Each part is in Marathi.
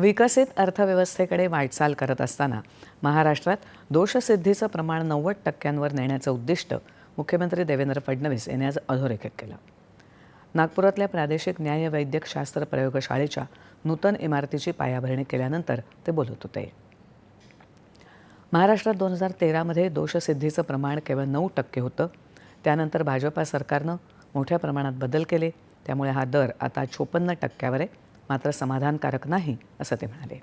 विकसित अर्थव्यवस्थेकडे वाटचाल करत असताना महाराष्ट्रात दोषसिद्धीचं प्रमाण नव्वद टक्क्यांवर नेण्याचं उद्दिष्ट मुख्यमंत्री देवेंद्र फडणवीस यांनी आज अधोरेखित केलं. नागपुरातल्या प्रादेशिक न्याय शास्त्र प्रयोगशाळेच्या नूतन इमारतीची पायाभरणी केल्यानंतर ते बोलत होते. महाराष्ट्रात दोन हजार तेरामध्ये दोषसिद्धीचं प्रमाण केवळ नऊ टक्के होतं. त्यानंतर भाजपा सरकारनं मोठ्या प्रमाणात बदल केले. त्यामुळे हा दर आता चोपन्न टक्क्यावर आहे. मात्र समाधानकारक नाही असं ते म्हणाले.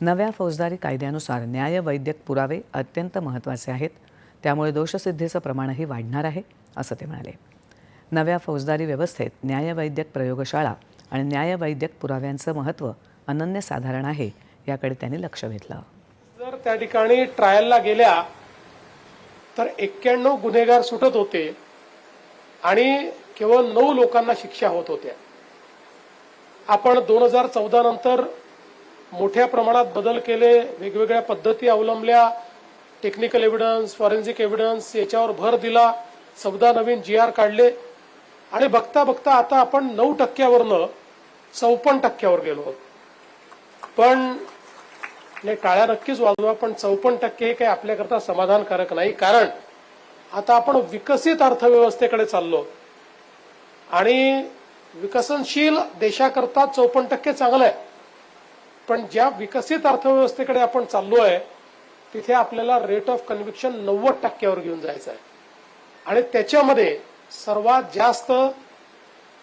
नव्या फौजदारी कायद्यानुसार न्यायवैद्यक पुरावे अत्यंत महत्त्वाचे आहेत. त्यामुळे दोषसिद्धीचं प्रमाणही वाढणार आहे असं ते म्हणाले. नव्या फौजदारी व्यवस्थेत न्यायवैद्यक प्रयोगशाळा आणि न्यायवैद्यक पुराव्यांचं महत्त्व अनन्यसाधारण आहे याकडे त्यांनी लक्ष वेधलं. जर त्या ठिकाणी ट्रायलला गेल्या तर एक्क्याण्णव गुन्हेगार सुटत होते आणि केवळ नऊ लोकांना शिक्षा होत होत्या. आपण दोन हजार चौदा नंतर मोठ्या प्रमाणात बदल केले वेगवेगळ्या पद्धती अवलंबल्या टेक्निकल एव्हिडन्स फॉरेन्सिक एव्हिडन्स याच्यावर भर दिला चौदा नवीन जी आर काढले. आणि बघता बघता आता आपण नऊ टक्क्यावरनं चौपन्न टक्क्यावर गेलो आहोत. पण नाही टाळ्या नक्कीच वाजवा पण चौपन्न टक्के हे काही आपल्याकरता समाधानकारक नाही. कारण आता आपण विकसित अर्थव्यवस्थेकडे चाललो. आणि विकसनशील देशाकरता चौपन्न टक्के चांगलं आहे पण ज्या विकसित अर्थव्यवस्थेकडे आपण चाललो आहे तिथे आपल्याला रेट ऑफ कन्व्हिक्शन नव्वद टक्क्यावर घेऊन जायचं आहे आणि त्याच्यामध्ये सर्वात जास्त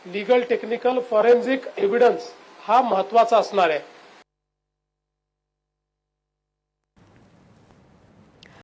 लिगल टेक्निकल फॉरेन्सिक एव्हिडन्स हा महत्त्वाचा असणार आहे.